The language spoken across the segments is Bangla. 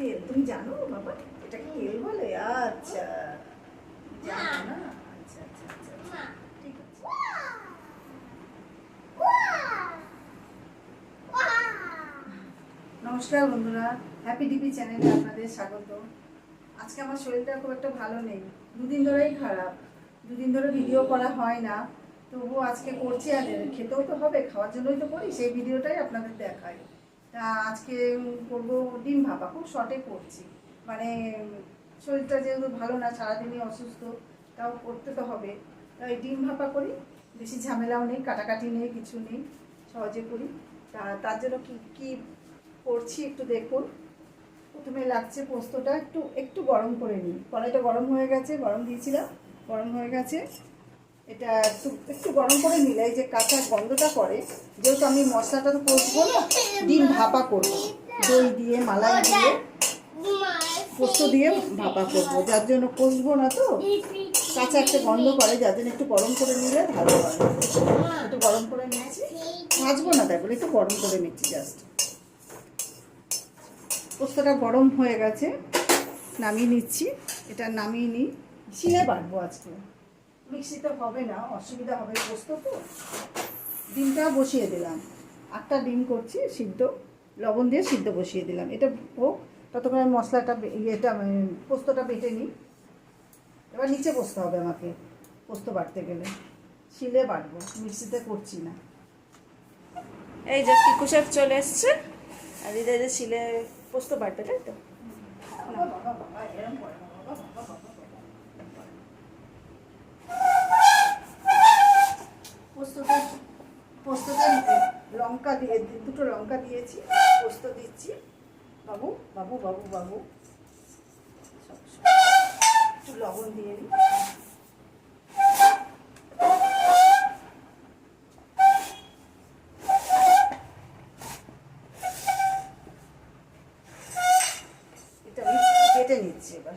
তেল তুমি জানো? বাবা এটাকে তেল বলে? আচ্ছা। জানো না? আচ্ছা আচ্ছা আচ্ছা আচ্ছা। ঠিক আছে। নমস্কার বন্ধুরা। হ্যাপি ডিপি চ্যানেলে আপনাদের স্বাগত। আজকে আমার শরীরটা খুব একটা ভালো নেই। দুদিন ধরেই খারাপ। দুদিন ধরে ভিডিও করা হয় না। তবুও আজকে করছি আর খেতেও তো হবে খাওয়ার জন্যই তো করি। সেই ভিডিওটাই আপনাদের দেখাই। তা আজকে করব ডিম ভাপা, খুব শর্টে করছি। মানে শরীরটা যেহেতু ভালো না, সারাদিনই অসুস্থ, তাও করতে তো হবে। তাই ডিম ভাপা করি, বেশি ঝামেলাও নেই, কাটাকাটি নেই, কিছু নেই, সহজে করি। তা তার জন্য কি কি করছি একটু দেখুন। প্রথমে লাগছে পোস্তটা, একটু একটু গরম করে নিই। কড়াইটা গরম হয়ে গেছে, গরম দিয়েছিলাম, গরম হয়ে গেছে। এটা একটু গরম করে নিলে এই যে কাঁচা গন্ধটা করে যেহেতু আমি মশলাটা তো কষবো না, ডিম ভাপা করব। দই দিয়ে, মালাই দিয়ে, পোস্ত দিয়ে ভাপা করব। যার জন্য কষবো না তো, কাঁচা একটা গন্ধ করে যার জন্য একটু গরম করে নিলে ভালো হয়। একটু গরম করে নিয়েছি, ভাজবো না তাই বলে একটু গরম করে নিচ্ছি জাস্ট পোস্তটা গরম হয়ে গেছে, নামিয়ে নিচ্ছি, এটা নামিয়ে নিই। শিলে বাটবো আজকে। মিক্সিতে হবে না অসুবিধা হবে পোস্ত তো। ডিমটা বসিয়ে দিলাম। আটটা ডিম করছি সিদ্ধ লবণ দিয়ে সিদ্ধ বসিয়ে দিলাম। এটা হোক ততক্ষণ আমি মশলাটা ইয়েটা পোস্তটা বেটে নিই। এবার নিচে বসতে হবে আমাকে পোস্ত বাটতে গেলে। শিলে বাটবো মিক্সিতে করছি না। এই যে পিকু শেফ চলে এসছে আর এই যে শিলে পোস্ত বাটবে তাই তো? বাবা, বাবা, বাবা, এরম করে না, বাবা, বাবা, বাবা, বাবা। পোস্ততে পোস্ততে লঙ্কা দিয়ে দুটো লঙ্কা দিয়েছি, পোস্ত দিচ্ছি। বাবু বাবু বাবু বাবু। একটু লবণ দিয়ে দিই। এটা আমি কেটে নিচ্ছি এবার।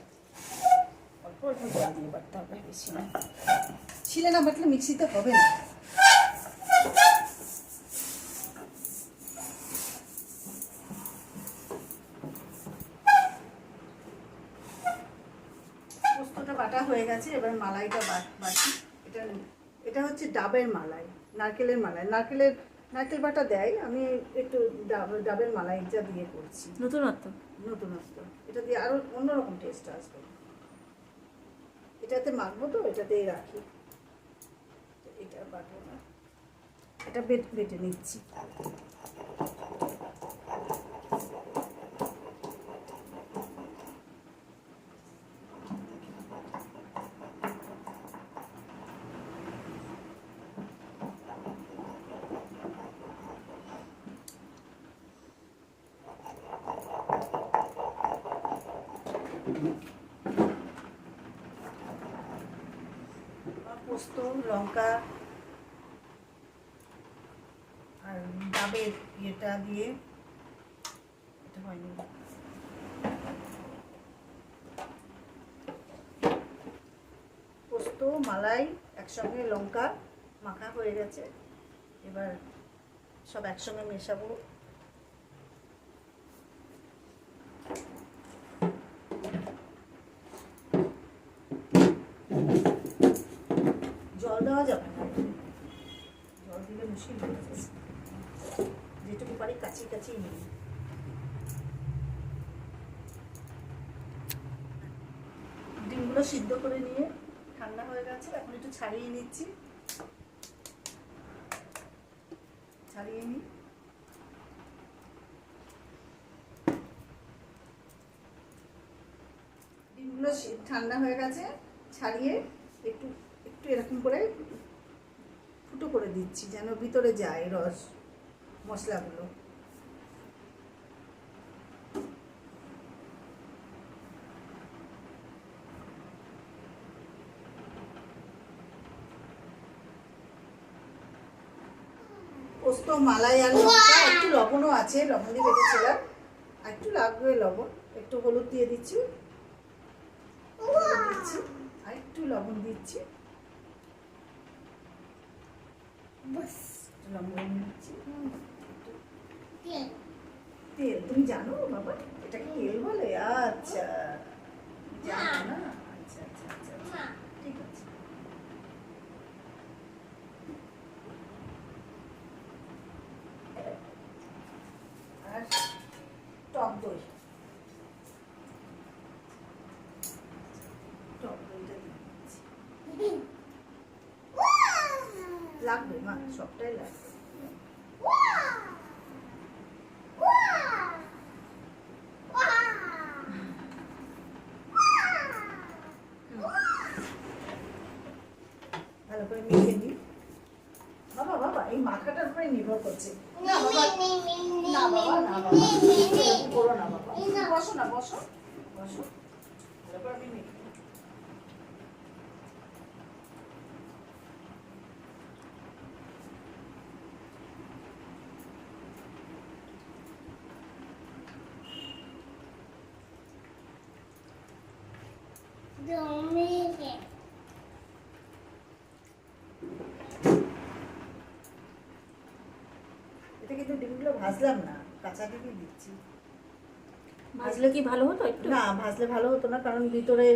অল্প বেশি না। না, বাটলে মিক্সিতে হবে না। পোস্তটা বাটা হয়ে গেছে এবার মালাইটা বাট এটা এটা হচ্ছে ডাবের মালাই নারকেলের মালাই। নারকেলের নারকেল বাটা দেয় আমি একটু ডাব ডাবের মালাইটা দিয়ে করছি। নতুনত্ব? নতুনত্ব। এটা দিয়ে আরও অন্যরকম টেস্ট আসবে। এটাতে মাখবো তো এটাতেই রাখি। এটা বাটবো না। এটা বেটে নিচ্ছি। পোস্ত লঙ্কা পোস্ত মালাই একসঙ্গে লঙ্কা মাখা হয়ে গেছে এবার সব একসঙ্গে মেশাবো জল দেওয়া যাবে না দিলে মুশকিল যেটুকু পারি কাছি কাছি নিই। ডিমগুলো সিদ্ধ করে নিয়ে ঠান্ডা হয়ে গেছে, এখন একটু ছাড়িয়ে নিচ্ছি। ছাড়িয়ে নিই। ডিমগুলো ঠান্ডা হয়ে গেছে, ছাড়িয়ে একটু একটু এরকম করে ফুটো করে দিচ্ছি যেন ভিতরে যায় রস মশলাগুলো। পোস্ত মালাই একটু লবণও আছে লবণ দিয়ে আর একটু লাগবে লবণ একটু হলুদ দিয়ে দিচ্ছি। দিচ্ছি আর একটু লবণ দিচ্ছি একটু লবণ দিচ্ছি একটু তেল। তুমি জানো বাবা? এটাকে তেল বলে? আচ্ছা। জানো না? আচ্ছা আচ্ছা আচ্ছা আচ্ছা। ঠিক আছে আর টক দই টক দইটা দিয়ে দিচ্ছি। লাগবে? মা, সবটাই লাগবে। ভালো করে নিই বাবা বাবা, এই উপরে নির্ভর করছে। না, বাবা না বাবা না, বাবা বসো না, বসো বসো। করে আমি মেখে নিই। এটা কিন্তু ডিমগুলো ভাজলাম না কাঁচা ডিমই দিচ্ছি? ভাজলে কি ভালো হতো একটু? না ভাজলে ভালো হতো না কারণ ভিতরে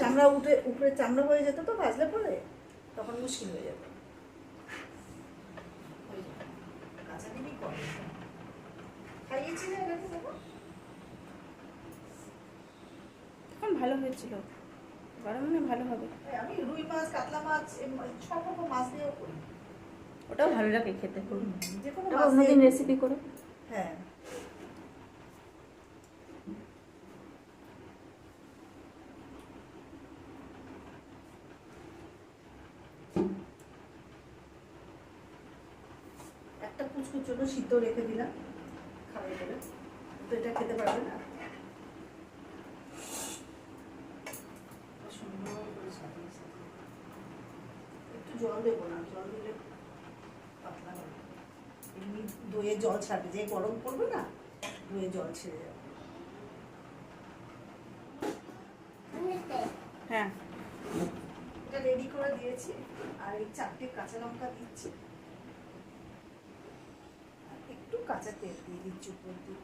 চামড়া উঠে উপরে চামড়া হয়ে যেত তো ভাজলে পরে তখন মুশকিল হয়ে জন্য। কাঁচা ডিমই কম খাইয়েছি না এটাকে বাবা? এখন ভালো হয়েছিল। মনে ভালো হবে। আমি রুই মাছ কাতলা মাছ সব রকম মাছ দিয়েও করি। ওটাও ভালো লাগে খেতে। যে কোনো মাছ অন্যদিন দিয়ে রেসিপি করো। হ্যাঁ। একটা কুচকুর জন্য সিদ্ধ রেখে দিলাম। খাবে করে তো এটা খেতে পারবে না সুন্দর করে সাজিয়ে সাজিয়ে। একটু জল দেবো না জল দিলে পাতলা হবে। এমনি দইয়ে জল ছাড়বে যে গরম পড়বে না দইয়ে জল ছেড়ে যাবে। হ্যাঁ। এটা রেডি করে দিয়েছি আর এই চারটে কাঁচা লঙ্কা দিচ্ছি। একটু কাঁচা তেল দিয়ে দিচ্ছি উপর দিয়ে।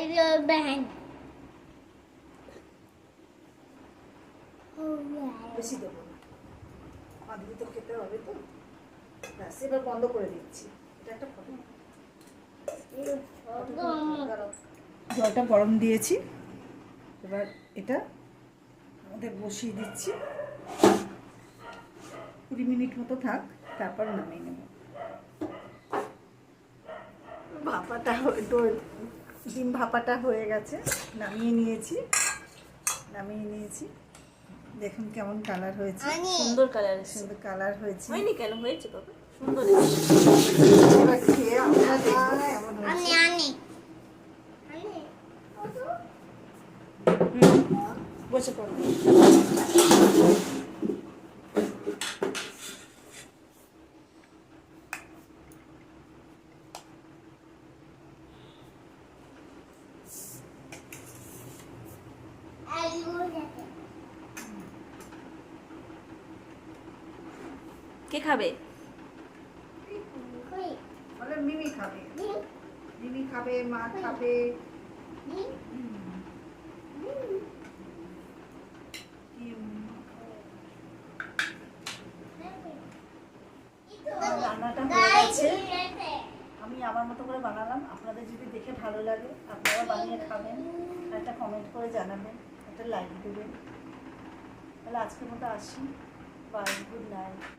I will bang. Oh, yeah. বেশি দেবো তো খেতে হবে তো। ব্যাস, এবার বন্ধ করে দিচ্ছি। এটা একটা ফটো। জলটা গরম দিয়েছি। এবার এটা আমাদের বসিয়ে দিচ্ছি। কুড়ি মিনিট মতো থাক, তারপর নামিয়ে নেব। ভাপাটা ডিম ভাপাটা হয়ে গেছে, নামিয়ে নিয়েছি। নামিয়ে নিয়েছি। দেখুন কেমন কালার হয়েছে। সুন্দর কালার সুন্দর কালার হয়েছে। হয়নি কেন? হয়েছে বাবা। সুন্দর খেয়ে আমরা দেখব বসে পড়ো। কে খাবে? মিমি খাবে। মিমি খাবে মা খাবে। আমি আমার মতো করে বানালাম। আপনাদের যদি দেখে ভালো লাগে আপনারা বানিয়ে খাবেন। একটা কমেন্ট করে জানাবেন একটা লাইক দেবেন। তাহলে আজকের মতো আসি বাই গুড নাইট